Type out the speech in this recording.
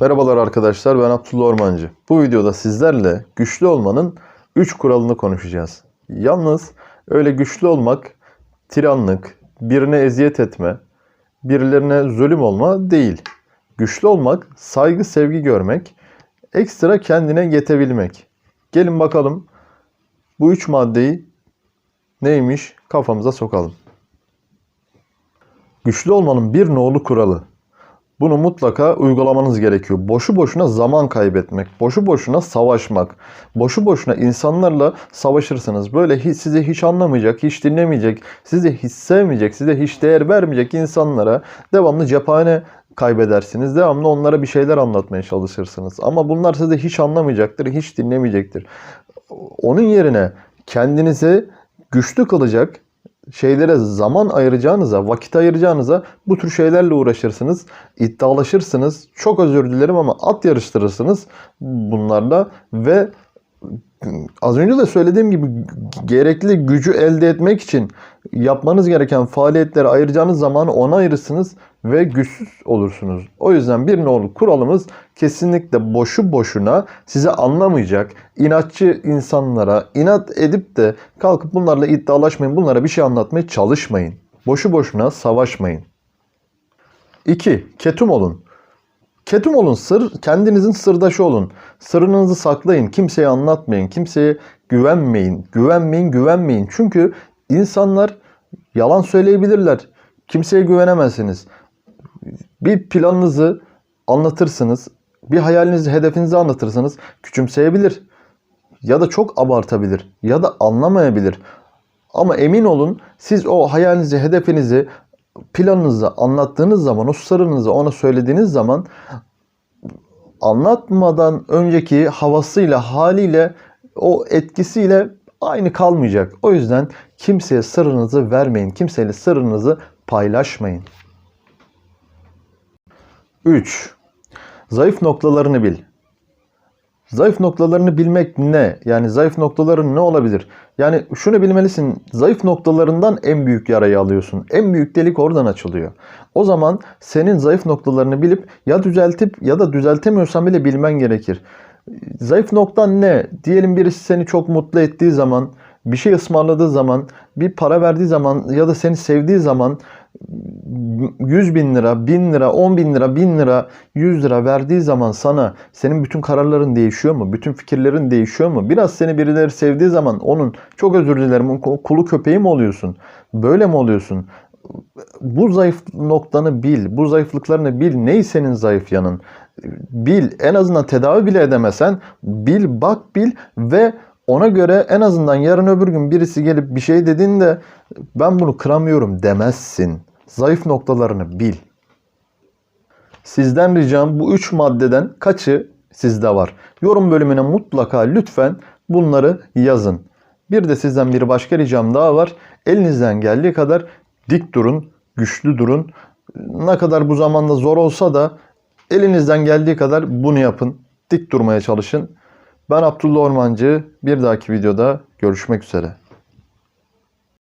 Merhabalar arkadaşlar ben Abdullah Ormancı. Bu videoda sizlerle güçlü olmanın 3 kuralını konuşacağız. Yalnız öyle güçlü olmak tiranlık, birine eziyet etme, birilerine zulüm olma değil. Güçlü olmak saygı sevgi görmek, ekstra kendine yetebilmek. Gelin bakalım bu üç maddeyi neymiş kafamıza sokalım. Güçlü olmanın bir nolu kuralı. Bunu mutlaka uygulamanız gerekiyor. Boşu boşuna zaman kaybetmek, boşu boşuna savaşmak, boşu boşuna insanlarla savaşırsınız. Böyle hiç, sizi hiç anlamayacak, hiç dinlemeyecek, sizi hiç sevmeyecek, size hiç değer vermeyecek insanlara devamlı cephane kaybedersiniz. Devamlı onlara bir şeyler anlatmaya çalışırsınız. Ama bunlar sizi hiç anlamayacaktır, hiç dinlemeyecektir. Onun yerine kendinizi güçlü kılacak şeylere zaman ayıracağınıza, vakit ayıracağınıza bu tür şeylerle uğraşırsınız. iddialaşırsınız. Çok özür dilerim ama at yarıştırırsınız bunlarla ve az önce de söylediğim gibi gerekli gücü elde etmek için yapmanız gereken faaliyetlere ayıracağınız zamanı ona ayırırsınız ve güçsüz olursunuz. O yüzden bir nolu kuralımız kesinlikle boşu boşuna size anlamayacak inatçı insanlara inat edip de kalkıp bunlarla iddialaşmayın. Bunlara bir şey anlatmaya çalışmayın. Boşu boşuna savaşmayın. 2. Ketum olun. Ketum olun, sır, kendinizin sırdaşı olun. Sırrınızı saklayın, kimseye anlatmayın, kimseye güvenmeyin, güvenmeyin, güvenmeyin. Çünkü insanlar yalan söyleyebilirler. Kimseye güvenemezsiniz. Bir planınızı anlatırsınız, bir hayalinizi, hedefinizi anlatırsınız, küçümseyebilir. Ya da çok abartabilir, ya da anlamayabilir. Ama emin olun siz o hayalinizi, hedefinizi, planınızı anlattığınız zaman, o sırrınızı ona söylediğiniz zaman anlatmadan önceki havasıyla, haliyle, o etkisiyle aynı kalmayacak. O yüzden kimseye sırrınızı vermeyin. Kimseyle sırrınızı paylaşmayın. 3. Zayıf noktalarını bil. Zayıf noktalarını bilmek ne? Yani zayıf noktaların ne olabilir? Yani şunu bilmelisin. Zayıf noktalarından en büyük yarayı alıyorsun. En büyük delik oradan açılıyor. O zaman senin zayıf noktalarını bilip ya düzeltip ya da düzeltemiyorsan bile bilmen gerekir. Zayıf noktan ne? Diyelim birisi seni çok mutlu ettiği zaman, bir şey ısmarladığı zaman, bir para verdiği zaman ya da seni sevdiği zaman 100 bin lira, 1000 lira, 10 bin lira, 1000 lira, 100 lira verdiği zaman sana senin bütün kararların değişiyor mu? Bütün fikirlerin değişiyor mu? Biraz seni birileri sevdiği zaman onun çok özür dilerim kulu köpeği mi oluyorsun? Böyle mi oluyorsun? Bu zayıf noktanı bil, bu zayıflıklarını bil. Ney senin zayıf yanın? Bil. En azından tedavi bile edemesen bil, bak bil ve ona göre en azından yarın öbür gün birisi gelip bir şey dediğinde ben bunu kıramıyorum demezsin. Zayıf noktalarını bil. Sizden ricam bu üç maddeden kaçı sizde var? Yorum bölümüne mutlaka lütfen bunları yazın. Bir de sizden bir başka ricam daha var. Elinizden geldiği kadar dik durun, güçlü durun. Ne kadar bu zamanda zor olsa da elinizden geldiği kadar bunu yapın. Dik durmaya çalışın. Ben Abdullah Ormancı. Bir dahaki videoda görüşmek üzere.